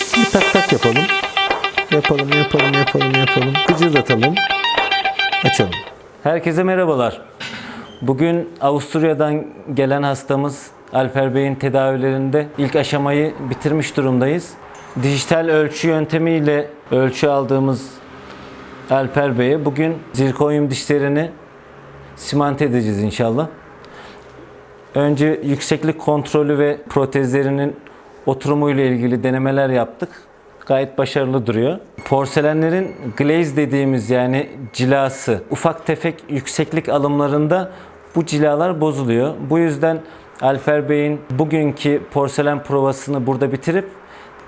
Bir tak tak yapalım. Yapalım, yapalım, yapalım, yapalım. Gıcırdatalım. Açalım. Herkese merhabalar. Bugün Avusturya'dan gelen hastamız Alper Bey'in tedavilerinde ilk aşamayı bitirmiş durumdayız. Dijital ölçü yöntemiyle ölçü aldığımız Alper Bey'e bugün zirkonyum dişlerini simante edeceğiz inşallah. Önce yükseklik kontrolü ve protezlerinin oturumuyla ilgili denemeler yaptık. Gayet başarılı duruyor. Porselenlerin glaze dediğimiz yani cilası ufak tefek yükseklik alımlarında bu cilalar bozuluyor. Bu yüzden Alper Bey'in bugünkü porselen provasını burada bitirip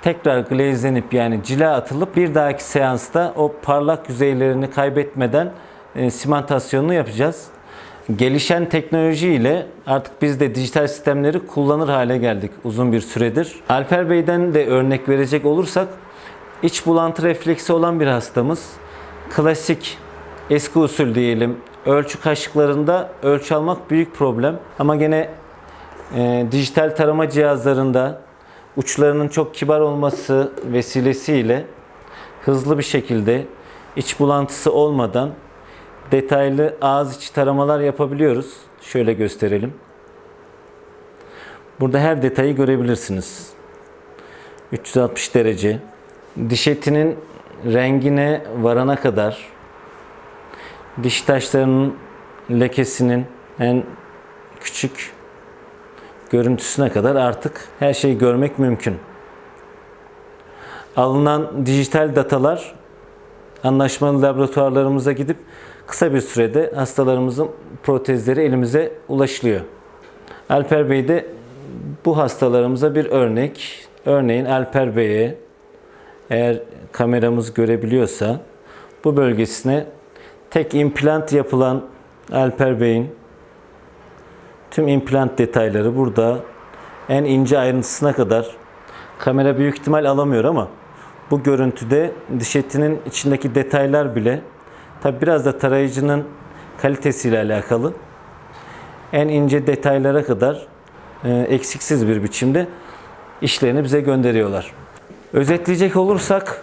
tekrar glazelenip yani cila atılıp bir dahaki seansta o parlak yüzeylerini kaybetmeden e, simantasyonunu yapacağız. Gelişen teknoloji ile artık biz de dijital sistemleri kullanır hale geldik uzun bir süredir. Alper Bey'den de örnek verecek olursak iç bulantı refleksi olan bir hastamız. Klasik eski usul diyelim ölçü kaşıklarında ölçü almak büyük problem. Ama gene e, dijital tarama cihazlarında uçlarının çok kibar olması vesilesiyle hızlı bir şekilde iç bulantısı olmadan detaylı ağız içi taramalar yapabiliyoruz. Şöyle gösterelim. Burada her detayı görebilirsiniz. 360 derece. Diş etinin rengine varana kadar diş taşlarının lekesinin en küçük görüntüsüne kadar artık her şeyi görmek mümkün. Alınan dijital datalar anlaşmalı laboratuvarlarımıza gidip kısa bir sürede hastalarımızın protezleri elimize ulaşılıyor. Alper Bey de bu hastalarımıza bir örnek. Örneğin Alper Bey'e eğer kameramız görebiliyorsa bu bölgesine tek implant yapılan Alper Bey'in tüm implant detayları burada en ince ayrıntısına kadar kamera büyük ihtimal alamıyor ama bu görüntüde diş etinin içindeki detaylar bile tabi biraz da tarayıcının kalitesiyle alakalı en ince detaylara kadar e, eksiksiz bir biçimde işlerini bize gönderiyorlar. Özetleyecek olursak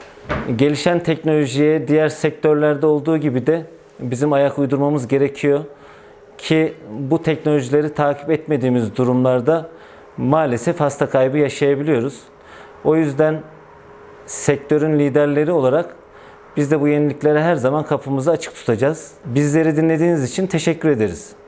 gelişen teknolojiye diğer sektörlerde olduğu gibi de bizim ayak uydurmamız gerekiyor ki bu teknolojileri takip etmediğimiz durumlarda maalesef hasta kaybı yaşayabiliyoruz. O yüzden sektörün liderleri olarak biz de bu yeniliklere her zaman kapımızı açık tutacağız. Bizleri dinlediğiniz için teşekkür ederiz.